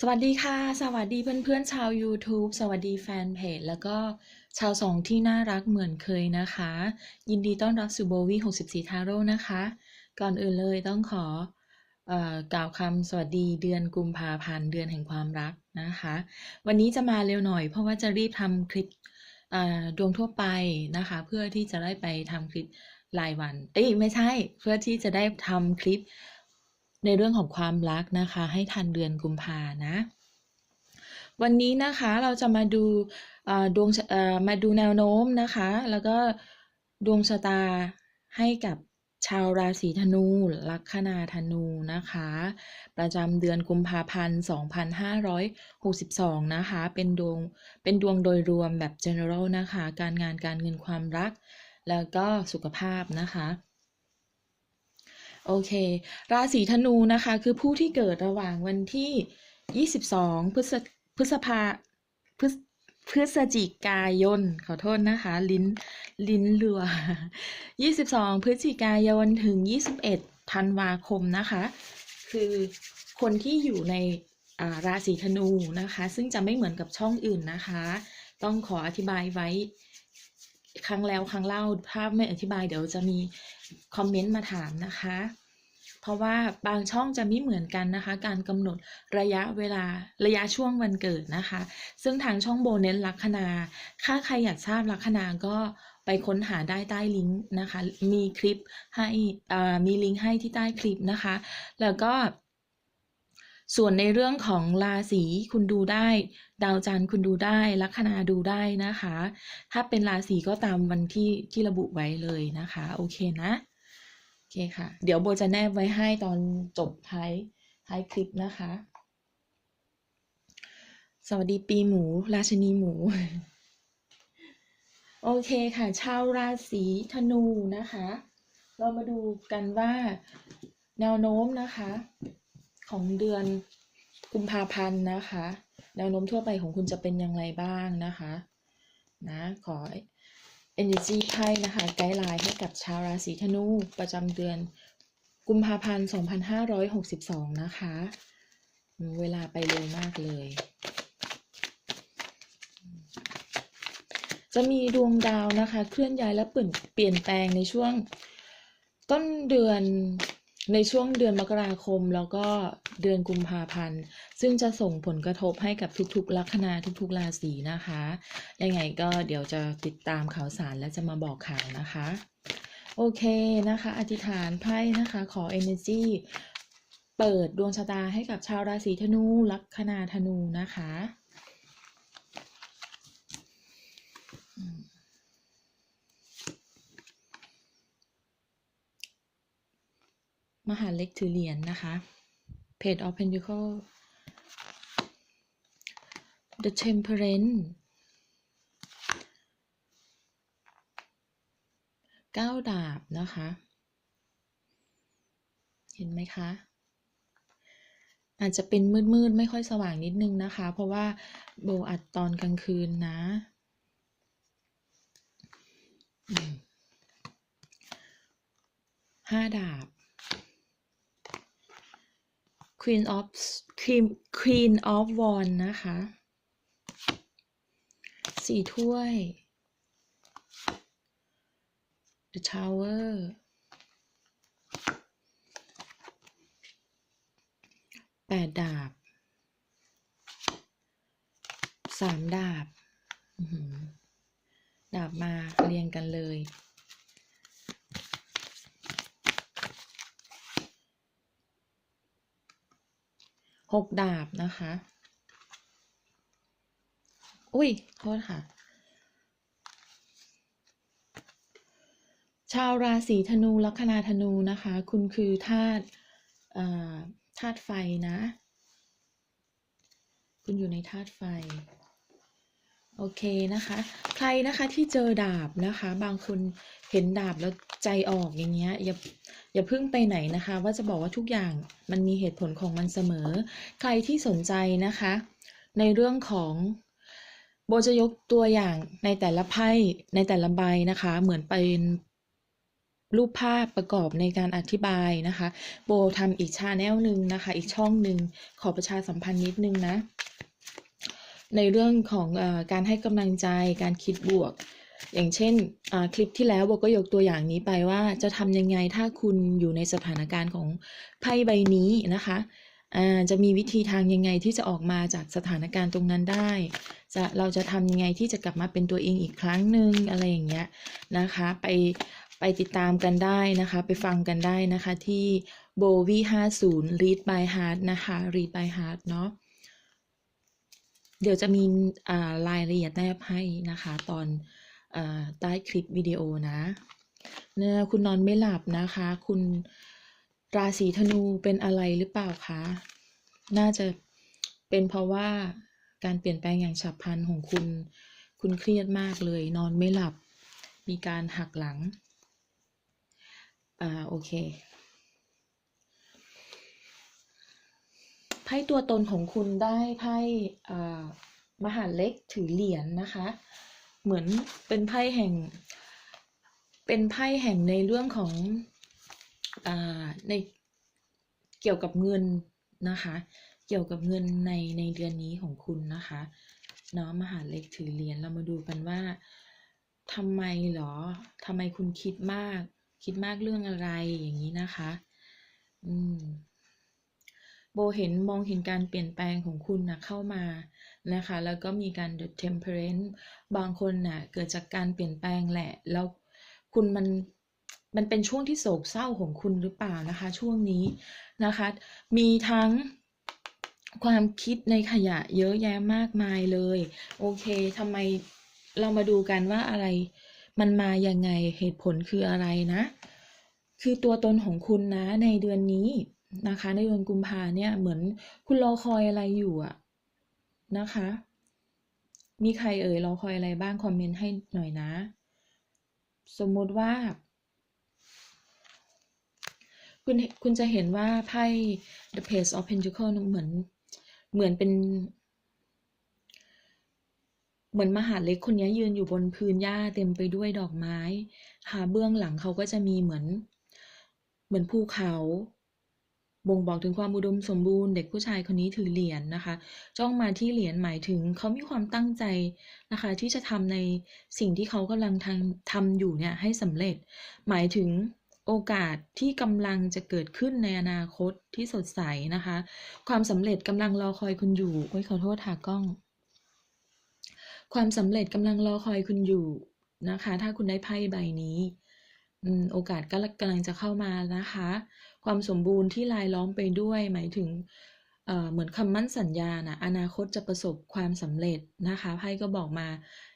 สวัสดีค่ะ สวัสดีเพื่อนๆชาว YouTube สวัสดีแฟนเพจแล้วก็ชาวสองที่น่ารักเหมือนเคยนะคะ ยินดีต้อนรับสู่โบวี่64 ทาโร่นะคะ ก่อนอื่นเลยต้องขออ่อกล่าวคำสวัสดีเดือนกุมภาพันธ์เดือนแห่งความรักนะคะ วันนี้จะมาเร็วหน่อยเพราะว่าจะรีบทำคลิปดวงทั่วไปนะคะ เพื่อที่จะได้ไปทำคลิปรายวัน เอ้ยไม่ใช่ เพื่อที่จะได้ทำคลิป ในเรื่องของความรักนะคะ ให้ทันเดือนกุมภานะ วันนี้นะคะเราจะมาดูดวงมาดูแนวโน้มนะคะ แล้วก็ดวงชะตาให้กับชาวราศีธนู ลัคนาธนูนะคะ ประจำเดือนกุมภาพันธ์ 2562 นะคะ เป็นดวง เป็นดวงโดยรวมแบบ general นะคะ การงานการเงินความรัก แล้วก็สุขภาพนะคะ โอเค ราศีธนูนะคะ คือผู้ที่เกิดระหว่างวันที่ 22 พฤษพฤษภาพฤษพฤศจิกายน ขอโทษนะคะ ลิ้น ลิ้นเรือ 22 พฤศจิกายน ถึง 21 ธันวาคมนะคะ คือคนที่อยู่ในาราศีธนูนะคะ ซึ่งจะไม่เหมือนกับช่องอื่นนะคะ ต้องขออธิบายไว้ครั้งแล้วครั้งเล่า ถ้าไม่อธิบายเดี๋ยวจะมี คอมเมนต์มาถามนะคะ เพราะว่าบางช่องจะไม่เหมือนกันนะคะ การกำหนดระยะเวลาระยะช่วงวันเกิดนะคะ ซึ่งทางช่องโบเน้นลัคนาถ้าใครอยากทราบลัคนาก็ไปค้นหาได้ใต้ลิงก์นะคะ มีคลิปให้มีลิงก์ให้ที่ใต้คลิปนะคะ แล้วก็ส่วนในเรื่องของราศีคุณดูได้ ดาวจันทร์คุณดูได้ลัคนาดูได้นะคะ ถ้าเป็นราศีก็ตามวันที่ที่ระบุไว้เลยนะคะ โอเคนะ โอเคค่ะ เดี๋ยวโบจะแนบไว้ให้ตอนจบท้ายท้ายคลิปนะคะ สวัสดีปีหมู ราชนีหมู โอเคค่ะ ชาวราศีธนูนะคะ เรามาดูกันว่าแนวโน้มนะคะ ของเดือนกุมภาพันธ์นะคะ แนวโน้มทั่วไปของคุณจะเป็นอย่างไรบ้างนะคะนะขอ energy ไพ่นะคะ ไกด์ไลน์ให้กับชาวราศีธนูประจำเดือนกุมภาพันธ์ 2562 นะคะอืมเวลาไปเร็วมากเลย จะมีดวงดาวนะคะ เคลื่อนย้ายและเปลี่ยนแปลงในช่วงต้นเดือน ในช่วงเดือนมกราคมแล้วก็เดือนกุมภาพันธ์ ซึ่งจะส่งผลกระทบให้กับทุกๆ ลัคนาทุกๆ ราศีนะคะ ยังไงก็เดี๋ยวจะติดตามข่าวสารและจะมาบอกข่าวนะคะ โอเคนะคะ อธิษฐานไพ่นะคะ ขอ energy เปิดดวงชะตาให้กับชาวราศีธนูลัคนาธนูนะคะ มหาเล็กถือเหรียญนะคะ Page of Pentacle The Temperance เก้าดาบนะคะ เห็นไหมคะ อาจจะเป็นมืดๆ ไม่ค่อยสว่างนิดนึงนะคะ เพราะว่าโบอัดตอนกลางคืนนะห้าดาบ Queen of Queen Queen of Wands นะคะสี่ถ้วย The Tower แปดดาบสามดาบ ดาบมาเรียงกันเลย หกดาบนะคะ อุ้ย โทษค่ะ ชาวราศีธนูลัคนาธนูนะคะ คุณคือธาตุธาตุไฟนะ คุณอยู่ในธาตุไฟ โอเคนะคะ ใครนะคะที่เจอดาบนะคะ บางคนเห็นดาบแล้วใจออกอย่างเงี้ยอย่าอย่าเพิ่งไปไหนนะคะ ว่าจะบอกว่าทุกอย่างมันมีเหตุผลของมันเสมอ ใครที่สนใจนะคะ ในเรื่องของโบจะยกตัวอย่างในแต่ละไพ่ในแต่ละใบนะคะ เหมือนเป็นรูปภาพประกอบในการอธิบายนะคะ โบทำอีกชาแนลหนึ่งนะคะ อีกช่องหนึ่งขอประชาสัมพันธ์นิดนึงนะ ในเรื่องของอการให้กำลังใจการคิดบวก อย่างเช่นคลิปที่แล้วโบก็ยกตัวอย่างนี้ไปว่าจะทำยังไงถ้าคุณอยู่ในสถานการณ์ของไพ่ใบนี้นะคะจะมีวิธีทางยังไงที่จะออกมาจากสถานการณ์ตรงนั้นได้ จะเราจะทำยังไงที่จะกลับมาเป็นตัวเองอีกครั้งหนึ่งอะไรอย่างเงี้ยนะคะ ไปไปติดตามกันได้นะคะ ไปฟังกันได้นะคะที่ b o v i 50 read by heart นะคะ read by heart เนาะ เดี๋ยวจะมีอ่ารายละเอียดแนบให้นะคะ ตอนอใต้คลิปวิดีโอนะนี่ยคุณนอนไม่หลับนะคะ คุณราศีธนูเป็นอะไรหรือเปล่าคะ น่าจะเป็นเพราะว่าการเปลี่ยนแปลงอย่างฉับพลันของคุณ คุณเครียดมากเลย นอนไม่หลับ มีการหักหลัง อ่า โอเค ไพ่ตัวตนของคุณได้ไพ่มหาเล็กถือเหรียญนะคะ เหมือนเป็นไพ่แห่ง เป็นไพ่แห่งในเรื่องของอในเกี่ยวกับเงินนะคะ เกี่ยวกับเงินในในเดือนนี้ของคุณนะคะเนาะมหาเล็กถือเหรียญเรามาดูกันว่าทำไมเหรอทำไมคุณคิดมาก คิดมากเรื่องอะไรอย่างนี้นะคะ อืม โบเห็นมองเห็นการเปลี่ยนแปลงของคุณนะเข้ามานะคะ แล้วก็มีการ the temperance บางคนน่ะเกิดจากการเปลี่ยนแปลงแหละ แล้วคุณมันมันเป็นช่วงที่โศกเศร้าของคุณหรือเปล่านะคะ ช่วงนี้นะคะ มีทั้งความคิดในขยะเยอะแยะมากมายเลย โอเคทำไมเรามาดูกันว่าอะไร มันมายังไงเหตุผลคืออะไรนะ คือตัวตนของคุณนะในเดือนนี้ นะคะ ในเดือนกุมภาเนี่ยเหมือนคุณรอคอยอะไรอยู่อะนะคะ มีใครเอ่ยรอคอยอะไรบ้างคอมเมนต์ให้หน่อยนะ สมมติว่า คุณคุณจะเห็นว่าไพ่ The Page of Pentacles เหมือนเหมือนเป็น เหมือนมหาเล็กคนนี้ยืนอยู่บนพื้นหญ้าเต็มไปด้วยดอกไม้ค่ะเบื้องหลังเขาก็จะมีเหมือน เหมือนภูเขา บ่งบอกถึงความอุดมสมบูรณ์ เด็กผู้ชายคนนี้ถือเหรียญนะคะ จ้องมาที่เหรียญหมายถึงเขามีความตั้งใจนะคะ ที่จะทำในสิ่งที่เขากำลังทำทำอยู่เนี่ยให้สำเร็จ หมายถึงโอกาสที่กำลังจะเกิดขึ้นในอนาคตที่สดใสนะคะ ความสำเร็จกำลังรอคอยคุณอยู่โอ้ยขอโทษค่ะกล้อง ความสำเร็จกำลังรอคอยคุณอยู่นะคะ ถ้าคุณได้ไพ่ใบนี้โอกาสก็กำลังจะเข้ามานะคะ ความสมบูรณ์ที่ลายล้อมไปด้วย หมายถึงเหมือนคำมั่นสัญญานะอนาคตจะประสบความสำเร็จนะคะไพ่ก็บอกมา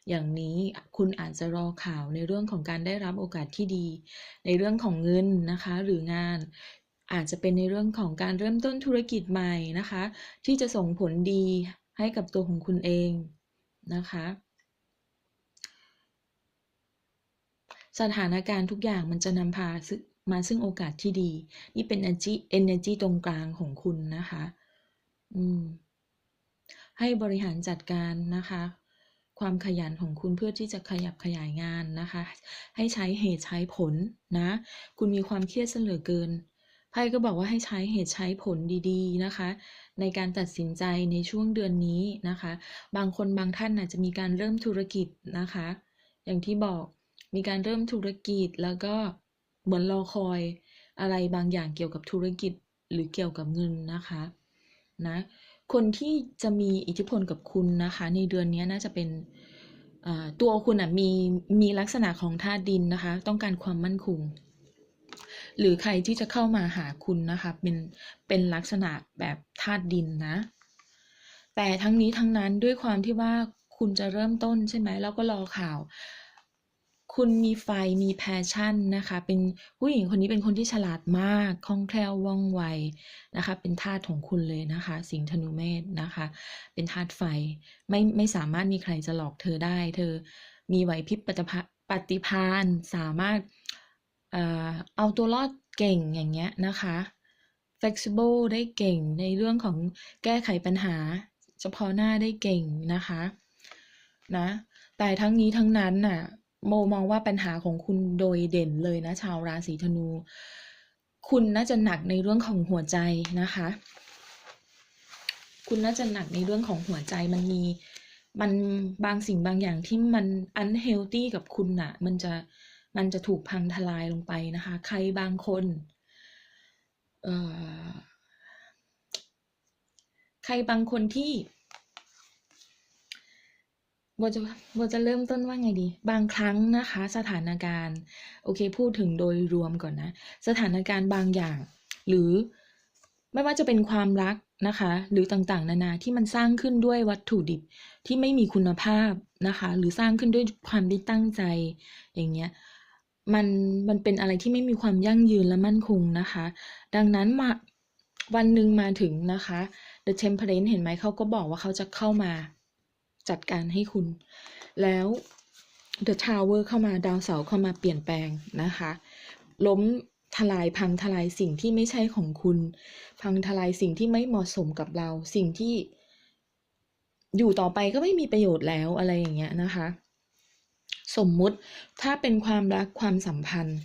อย่างนี้คุณอาจจะรอข่าวในเรื่องของการได้รับโอกาสที่ดี ในเรื่องของเงินนะคะ หรืองานอาจจะเป็นในเรื่องของการเริ่มต้นธุรกิจใหม่นะคะ ที่จะส่งผลดีให้กับตัวของคุณเองนะคะ สถานการณ์ทุกอย่างมันจะนำพาซึ่ มาซึ่งโอกาสที่ดี นี่เป็น energy energy ตรงกลางของคุณนะคะ อืม ให้บริหารจัดการนะคะ ความขยันของคุณเพื่อที่จะขยับขยายงานนะคะ ให้ใช้เหตุใช้ผลนะ คุณมีความเครียดเสลือเกินไพ่ก็บอกว่าให้ใช้เหตุใช้ผลดีๆนะคะ ในการตัดสินใจในช่วงเดือนนี้นะคะ บางคนบางท่านอาจจะมีการเริ่มธุรกิจนะคะ อย่างที่บอกมีการเริ่มธุรกิจแล้วก็ เหมือนรอคอยอะไรบางอย่างเกี่ยวกับธุรกิจหรือเกี่ยวกับเงินนะคะนะคนที่จะมีอิทธิพลกับคุณนะคะ ในเดือนนี้น่าจะเป็นตัวคุณอะมีมีลักษณะของธาตุดินนะคะ ต้องการความมั่นคงหรือใครที่จะเข้ามาหาคุณนะคะเป็นเป็นลักษณะแบบธาตุดินนะ แต่ทั้งนี้ทั้งนั้นด้วยความที่ว่าคุณจะเริ่มต้นใช่ไหมแล้วก็รอข่าว คุณมีไฟมีแพชชั่นนะคะ เป็นผู้หญิงคนนี้เป็นคนที่ฉลาดมากคล่องแคล่วว่องไวนะคะ เป็นธาตุของคุณเลยนะคะ สิงห์ธนูเมษนะคะ เป็นธาตุไฟไม่ไม่สามารถมีใครจะหลอกเธอได้ เธอมีไหวพริบปฏิภาปฏิภาณสามารถเอ่อเอาตัวรอดเก่งอย่างเงี้ยนะคะ flexible ได้เก่งในเรื่องของแก้ไขปัญหา เฉพาะหน้าได้เก่งนะคะนะแต่ทั้งนี้ทั้งนั้นน่ะ โมมองว่าปัญหาของคุณโดยเด่นเลยนะ ชาวราศีธนู คุณน่าจะหนักในเรื่องของหัวใจนะคะ คุณน่าจะหนักในเรื่องของหัวใจมันมี มันบางสิ่งบางอย่างที่มัน unhealthy กับคุณน่ะ มันจะมันจะถูกพังทลายลงไปนะคะ ใครบางคนเอ่อใครบางคนที่ โบจะโบจะเริ่มต้นว่าไงดี บางครั้งนะคะ สถานการณ์ โอเค พูดถึงโดยรวมก่อนนะ สถานการณ์บางอย่าง หรือไม่ว่าจะเป็นความรักนะคะ หรือต่างๆ นานาที่มันสร้างขึ้นด้วยวัตถุดิบที่ไม่มีคุณภาพนะคะ หรือสร้างขึ้นด้วยความที่ตั้งใจ อย่างเงี้ยมันมันเป็นอะไรที่ไม่มีความยั่งยืนและมั่นคงนะคะ ดังนั้นมาวันหนึ่งมาถึงนะคะ The Temperance เห็นไหมเขาก็บอกว่าเขาจะเข้ามา จัดการให้คุณ แล้ว The Tower เข้ามาดาวเสาเข้ามาเปลี่ยนแปลงนะคะ ล้มทลายพังทลายสิ่งที่ไม่ใช่ของคุณ พังทลายสิ่งที่ไม่เหมาะสมกับเรา สิ่งที่ อยู่ต่อไปก็ไม่มีประโยชน์แล้วอะไรอย่างเงี้ยนะคะ สมมุติถ้าเป็นความรักความสัมพันธ์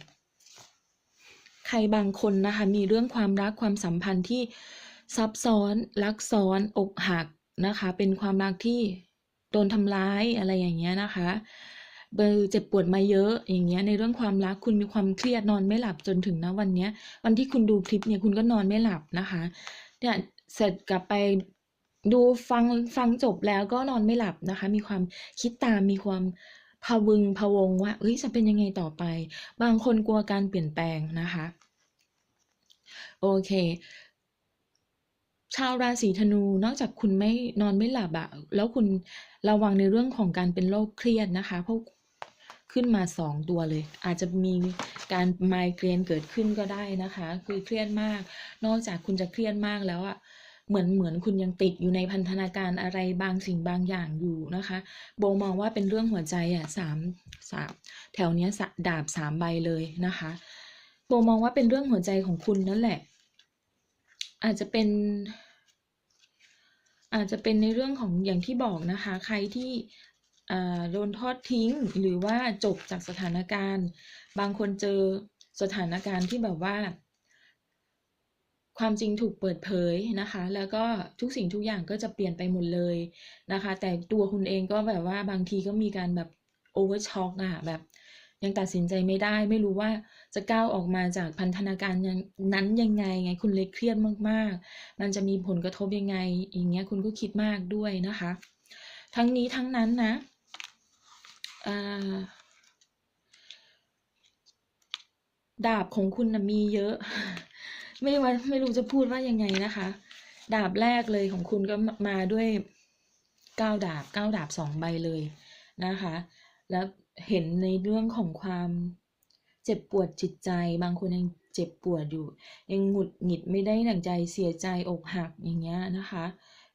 ใครบางคนนะคะ มีเรื่องความรักความสัมพันธ์ที่ซับซ้อน รักซ้อน อกหักนะคะ เป็นความรักที่ โดนทำร้ายอะไรอย่างเงี้ยนะคะเบอร์เจ็บปวดมาเยอะอย่างเงี้ยในเรื่องความรักคุณมีความเครียดนอนไม่หลับจนถึงนะวันเนี้ย วันที่คุณดูคลิปเนี่ยคุณก็นอนไม่หลับนะคะเนี่ยเสร็จกลับไปดูฟังฟังจบแล้วก็นอนไม่หลับนะคะ มีความคิดตามมีความพะวึงพะวงว่าเอ้ยจะเป็นยังไงต่อไป บางคนกลัวการเปลี่ยนแปลงนะคะ โอเค ชาวราศีธนู นอกจากคุณไม่นอนไม่หลับอะแล้วคุณระวังในเรื่องของการเป็นโรคเครียดนะคะ เพราะขึ้นมาสองตัวเลย อาจจะมีการไมเกรนเกิดขึ้นก็ได้นะคะ คือเครียดมาก นอกจากคุณจะเครียดมากแล้วอะเหมือนเหมือนคุณยังติดอยู่ในพันธนาการอะไรบางสิ่งบางอย่างอยู่นะคะ โบมองว่าเป็นเรื่องหัวใจอะสามสามแถวเนี้ยดาบสามใบเลยนะคะ โบมองว่าเป็นเรื่องหัวใจของคุณนั่นแหละ อาจจะเป็น อาจจะเป็นในเรื่องของอย่างที่บอกนะคะ ใครที่อ่าโดนทอดทิ้งหรือว่าจบจากสถานการณ์ บางคนเจอสถานการณ์ที่แบบว่า ความจริงถูกเปิดเผยนะคะ แล้วก็ทุกสิ่งทุกอย่างก็จะเปลี่ยนไปหมดเลยนะคะ แต่ตัวคุณเองก็แบบว่าบางทีก็มีการแบบโอเวอร์ช็อกอะแบบ ยังตัดสินใจไม่ได้ ไม่รู้ว่าจะก้าวออกมาจากพันธนาการนั้นยังไงไง คุณเลยเครียดมากๆ มันจะมีผลกระทบยังไง อย่างเงี้ยคุณก็คิดมากด้วยนะคะ ทั้งนี้ทั้งนั้นนะดาบของคุณนะมีเยอะ ไม่ว่าไม่รู้จะพูดว่ายังไงนะคะ ดาบแรกเลยของคุณก็มาด้วยเก้าดาบเก้าดาบสองใบเลยนะคะ แล้ว เห็นในเรื่องของความเจ็บปวดจิตใจ บางคนยังเจ็บปวดอยู่ ยังหงุดหงิดไม่ได้ดั่งใจเสียใจอกหักอย่างเงี้ยนะคะ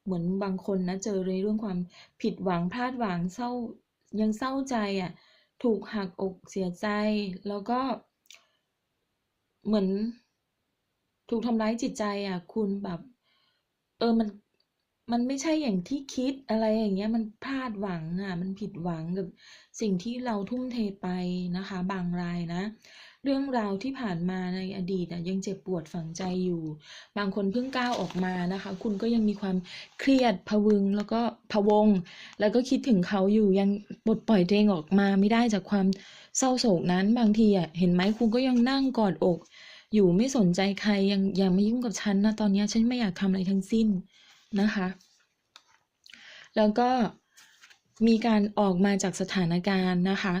เหมือนบางคนนะเจอในเรื่องความผิดหวังพลาดหวังเศร้ายังเศร้าใจอะถูกหักอกเสียใจแล้วก็ เหมือน ถูกทำร้ายจิตใจอะ คุณแบบ เออมัน มันไม่ใช่อย่างที่คิดอะไรอย่างเงี้ย มันพลาดหวังอะ มันผิดหวังกับสิ่งที่เราทุ่มเทไปนะคะ บางรายนะ เรื่องราวที่ผ่านมาในอดีตอะยังเจ็บปวดฝังใจอยู่ บางคนเพิ่งก้าวออกมานะคะ คุณก็ยังมีความเครียดพะวึงแล้วก็พะวง แล้วก็คิดถึงเขาอยู่ยังปลดปล่อยตัวเองออกมาไม่ได้จากความเศร้าโศกนั้นบางทีอะเห็นไหมคุณก็ยังนั่งกอดอก อยู่ไม่สนใจใครยังยังไม่ยุ่งกับฉันนะตอนนี้ฉันไม่อยากทำอะไรทั้งสิ้น นะคะ แล้วก็มีการออกมาจากสถานการณ์นะคะ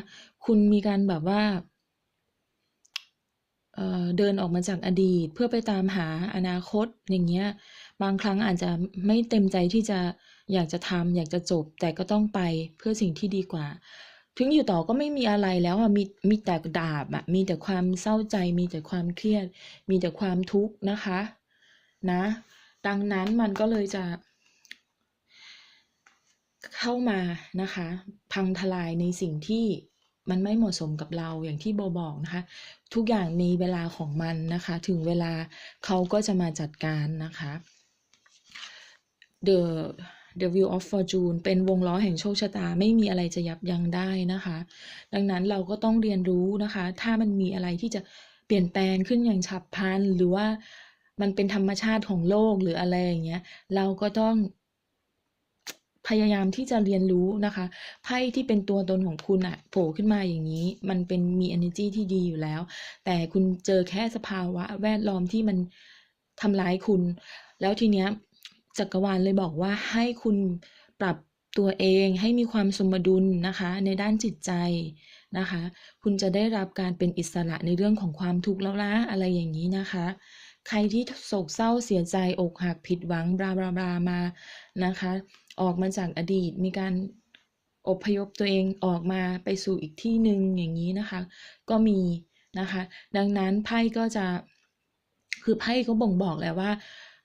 คุณมีการแบบว่าเเดินออกมาจากอดีต เพื่อไปตามหาอนาคตอย่างเงี้ย บางครั้งอาจจะไม่เต็มใจที่จะอยากจะทำอยากจะจบ แต่ก็ต้องไปเพื่อสิ่งที่ดีกว่า ถึงอยู่ต่อก็ไม่มีอะไรแล้วอะมีมีแต่ดาบอะมีแต่ความเศร้าใจ มีแต่ความเครียด มีแต่ความทุกข์นะคะ นะ ดังนั้นมันก็เลยจะ เข้ามานะคะ พังทลายในสิ่งที่มันไม่เหมาะสมกับเราอย่างที่โบบอกนะคะ ทุกอย่างมีเวลาของมันนะคะ ถึงเวลาเขาก็จะมาจัดการนะคะ The The Wheel of Fortune เป็นวงล้อแห่งโชคชะตาไม่มีอะไรจะยับยั้งได้นะคะ ดังนั้นเราก็ต้องเรียนรู้นะคะ ถ้ามันมีอะไรที่จะเปลี่ยนแปลงขึ้นอย่างฉับพลันหรือว่า มันเป็นธรรมชาติของโลกหรืออะไรอย่างเงี้ย เราก็ต้องพยายามที่จะเรียนรู้นะคะ ไพ่ที่เป็นตัวตนของคุณอะโผล่ขึ้นมาอย่างนี้ มันเป็นมี energy ที่ดีอยู่แล้ว แต่คุณเจอแค่สภาวะแวดล้อมที่มันทำร้ายคุณ แล้วทีเนี้ยจักรวาลเลยบอกว่าให้คุณปรับตัวเองให้มีความสมดุลนะคะ ในด้านจิตใจนะคะ คุณจะได้รับการเป็นอิสระในเรื่องของความทุกข์แล้วนะอะไรอย่างนี้นะคะ ใครที่โศกเศร้าเสียใจอกหักผิดหวังบลาบลาบลามานะคะ ออกมาจากอดีตมีการอพยพตัวเองออกมาไปสู่อีกที่หนึ่งอย่างนี้นะคะ ก็มีนะคะ ดังนั้นไพ่ก็จะคือไพ่ก็บ่งบอกแล้วว่า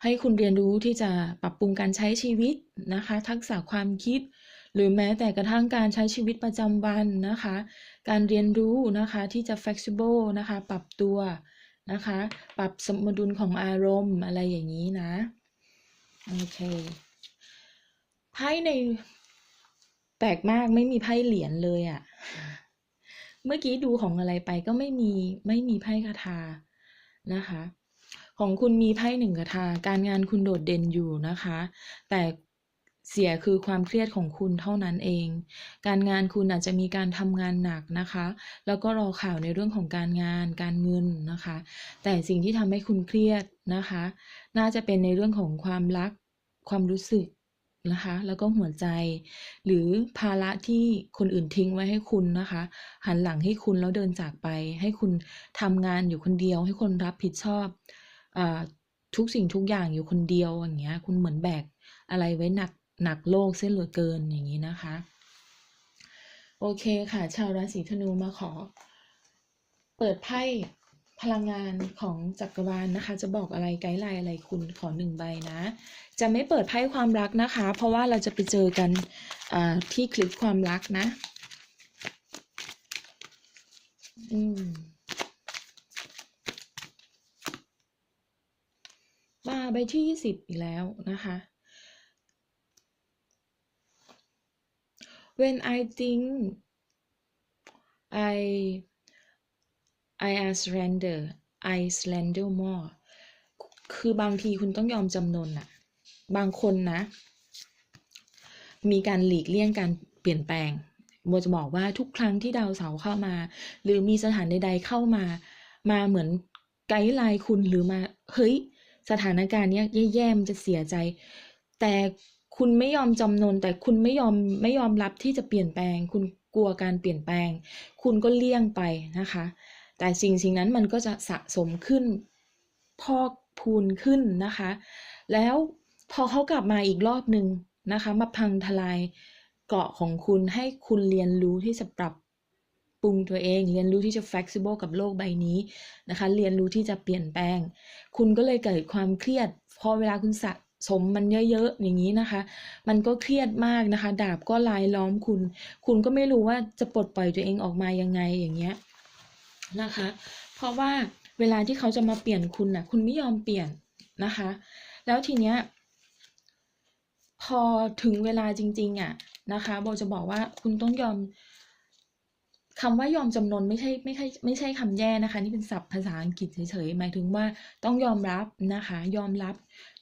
ให้คุณเรียนรู้ที่จะปรับปรุงการใช้ชีวิตนะคะ ทักษะความคิด หรือแม้แต่กระทั่งการใช้ชีวิตประจำวันนะคะ การเรียนรู้นะคะที่จะ flexible นะคะ ปรับตัว นะคะ ปรับสมดุลของอารมณ์อะไรอย่างนี้นะ โอเค ไพ่ในแปลกมากไม่มีไพ่เหรียญเลยอะ่ะ เมื่อกี้ดูของอะไรไปก็ไม่มีไม่มีไพ่คาถานะคะของคุณมีไพ่หนึ่งคาถาการงานคุณโดดเด่นอยู่นะคะ แต่ เสียคือความเครียดของคุณเท่านั้นเอง การงานคุณอาจจะมีการทำงานหนักนะคะ แล้วก็รอข่าวในเรื่องของการงาน การเงินนะคะ แต่สิ่งที่ทำให้คุณเครียดนะคะ น่าจะเป็นในเรื่องของความรัก ความรู้สึกนะคะ แล้วก็หัวใจ หรือภาระที่คนอื่นทิ้งไว้ให้คุณนะคะ หันหลังให้คุณแล้วเดินจากไป ให้คุณทำงานอยู่คนเดียว ให้คนรับผิดชอบอทุกสิ่งทุกอย่างอยู่คนเดียวอย่างเงี้ย คุณเหมือนแบกอะไรไว้หนัก หนักโลกเส้นเหลือเกินอย่างนี้นะคะ โอเคค่ะ ชาวราศีธนูมาขอ เปิดไพ่พลังงานของจักรวาลนะคะ จะบอกอะไรไกด์ไลน์อะไรคุณขอหนึ่งใบนะ จะไม่เปิดไพ่ความรักนะคะ เพราะว่าเราจะไปเจอกันที่คลิปความรักนะอืมมาใบที่ยี่สิบอีกแล้วนะคะ when I think I I a surrender I surrender more คือบางทีคุณต้องยอมจำนนอะบางคนนะ มีการหลีกเลี่ยงการเปลี่ยนแปลงโมจะบอกว่าทุกครั้งที่ดาวเสาเข้ามา หรือมีสถานใดๆเข้ามา มาเหมือนไกด์ไลน์คุณหรือมา เฮ้ย สถานการณ์เนี้ยแย่ๆมันจะเสียใจ แต่ คุณไม่ยอมจำนนแต่คุณไม่ยอมไม่ยอมรับที่จะเปลี่ยนแปลง คุณกลัวการเปลี่ยนแปลง คุณก็เลี่ยงไปนะคะ แต่สิ่งสิ่งนั้นมันก็จะสะสมขึ้นพอกพูนขึ้นนะคะ แล้วพอเขากลับมาอีกรอบหนึ่งนะคะ มาพังทลายเกาะของคุณให้คุณเรียนรู้ที่จะปรับปรุงตัวเอง เรียนรู้ที่จะ flexible กับโลกใบนี้นะคะ เรียนรู้ที่จะเปลี่ยนแปลง คุณก็เลยเกิดความเครียด พอเวลาคุณสะ สมมันเยอะๆอย่างนี้นะคะ มันก็เครียดมากนะคะ ดาบก็ลายล้อมคุณ คุณก็ไม่รู้ว่าจะปลดปล่อยตัวเองออกมายังไงอย่างเงี้ยนะคะ เพราะว่าเวลาที่เขาจะมาเปลี่ยนคุณนะ่ะ คุณไม่ยอมเปลี่ยนนะคะ แล้วทีเนี้ยพอถึงเวลาจริง ๆอะนะคะโบจะบอกว่าคุณต้องยอมคำว่ายอมจำนนไม่ใช่ไม่ใช่ไม่ใช่คำแย่นะคะ นี่เป็นศัพท์ภาษาอังกฤษเฉยๆหมายถึงว่าต้องยอมรับนะคะ ยอมรับ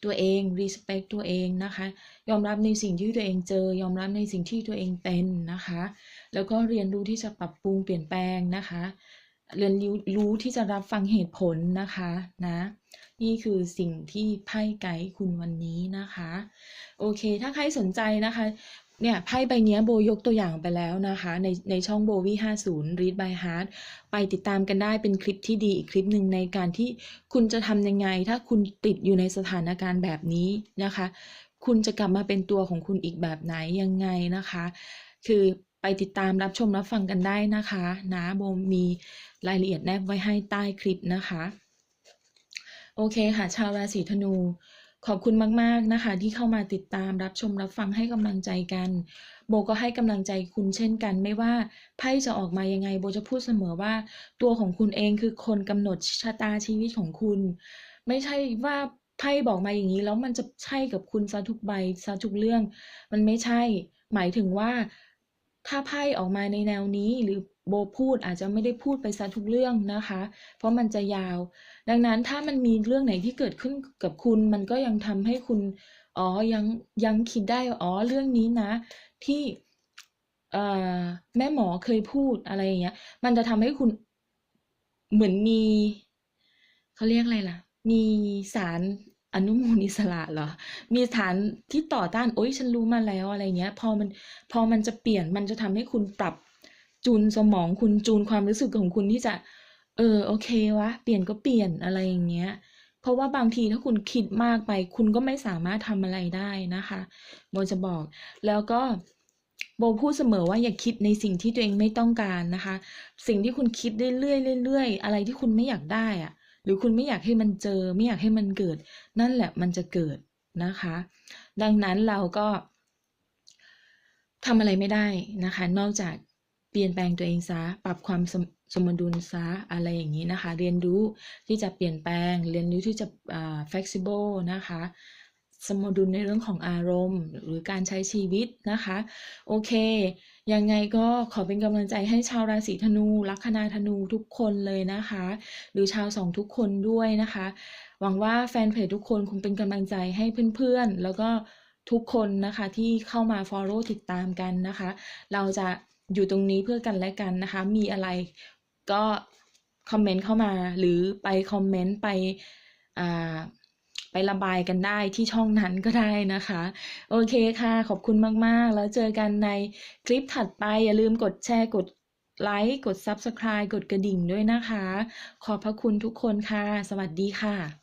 ตัวเอง respect ตัวเองนะคะ ยอมรับในสิ่งที่ตัวเองเจอ ยอมรับในสิ่งที่ตัวเองเป็นนะคะ แล้วก็เรียนรู้ที่จะปรับปรุงเปลี่ยนแปลงนะคะ เรียนรู้รู้ที่จะรับฟังเหตุผลนะคะนะนี่คือสิ่งที่ไพ่ไกด์คุณวันนี้นะคะ โอเค ถ้าใครสนใจนะคะ เนี่ยไพ่ใบนี้โบยกตัวอย่างไปแล้วนะคะ ในในช่องโบวี่ห้าศูนย์ read by heart ไปติดตามกันได้เป็นคลิปที่ดีอีกคลิปหนึ่งในการที่คุณจะทำยังไง ถ้าคุณติดอยู่ในสถานการณ์แบบนี้นะคะ คุณจะกลับมาเป็นตัวของคุณอีกแบบไหนยังไงนะคะ คือไปติดตามรับชมรับฟังกันได้นะคะนะโบมีรายละเอียดแนบไว้ให้ใต้คลิปนะคะ โอเคค่ะ ชาวราศีธนู ขอบคุณมาก ๆ นะคะ ที่เข้ามาติดตามรับชมรับฟังให้กำลังใจกัน โบก็ให้กำลังใจคุณเช่นกัน ไม่ว่าไพ่จะออกมายังไงโบจะพูดเสมอว่า ตัวของคุณเองคือคนกำหนดชะตาชีวิตของคุณ ไม่ใช่ว่าไพ่บอกมาอย่างนี้แล้วมันจะใช่กับคุณซะทุกใบซะทุกเรื่อง มันไม่ใช่ หมายถึงว่า ถ้าไพ่ออกมาในแนวนี้หรือโบพูดอาจจะไม่ได้พูดไปซะทุกเรื่องนะคะ เพราะมันจะยาวดังนั้นถ้ามันมีเรื่องไหนที่เกิดขึ้นกับคุณ มันก็ยังทำให้คุณอ๋อยังยังคิดได้อ๋อเรื่องนี้นะ ที่แม่หมอเคยพูดอะไรอย่างเงี้ย มันจะทำให้คุณเหมือนมีเขาเรียกอะไรล่ะ มีสารอนุมูลอิสระเหรอ มีสารที่ต่อต้าน โอ๊ย ฉันรู้มาแล้วอะไรเงี้ย พอมัน พอมันจะเปลี่ยน มันจะทำให้คุณปรับจูนสมองคุณจูนความรู้สึกของคุณที่จะ เออโอเควะ เปลี่ยนก็เปลี่ยนอะไรอย่างเงี้ย เพราะว่าบางทีถ้าคุณคิดมากไป คุณก็ไม่สามารถทำอะไรได้นะคะโบจะบอกแล้วก็โบพูดเสมอว่าอย่าคิดในสิ่งที่ตัวเองไม่ต้องการนะคะ สิ่งที่คุณคิดเรื่อยๆเรื่อยๆอะไรที่คุณไม่อยากได้อะหรือคุณไม่อยากให้มันเจอ ไม่อยากให้มันเกิด นั่นแหละมันจะเกิดนะคะ ดังนั้นเราก็ทำอะไรไม่ได้นะคะ นอกจากเปลี่ยนแปลงตัวเองซะปรับความ สมดุลซะอะไรอย่างนี้นะคะ เรียนรู้ที่จะเปลี่ยนแปลง เรียนรู้ที่จะอ่า flexible นะคะ สมดุลในเรื่องของอารมณ์ หรือการใช้ชีวิตนะคะ โอเค ยังไงก็ขอเป็นกำลังใจให้ชาวราศีธนู ลัคนาธนูทุกคนเลยนะคะ หรือชาวสองทุกคนด้วยนะคะ หวังว่าแฟนเพจทุกคนคงเป็นกำลังใจให้เพื่อนๆ แล้วก็ทุกคนนะคะที่เข้ามา follow ติดตามกันนะคะ เราจะอยู่ตรงนี้เพื่อกันและกันนะคะ มีอะไร ก็คอมเมนต์เข้ามา หรือไปคอมเมนต์ไปอ่าไประบายกันได้ที่ช่องนั้นก็ได้นะคะ โอเคค่ะ ขอบคุณมาก ๆ แล้วเจอกันในคลิปถัดไป อย่าลืมกดแชร์กดไลค์กด Subscribe กดกระดิ่งด้วยนะคะ ขอบพระคุณทุกคนค่ะ สวัสดีค่ะ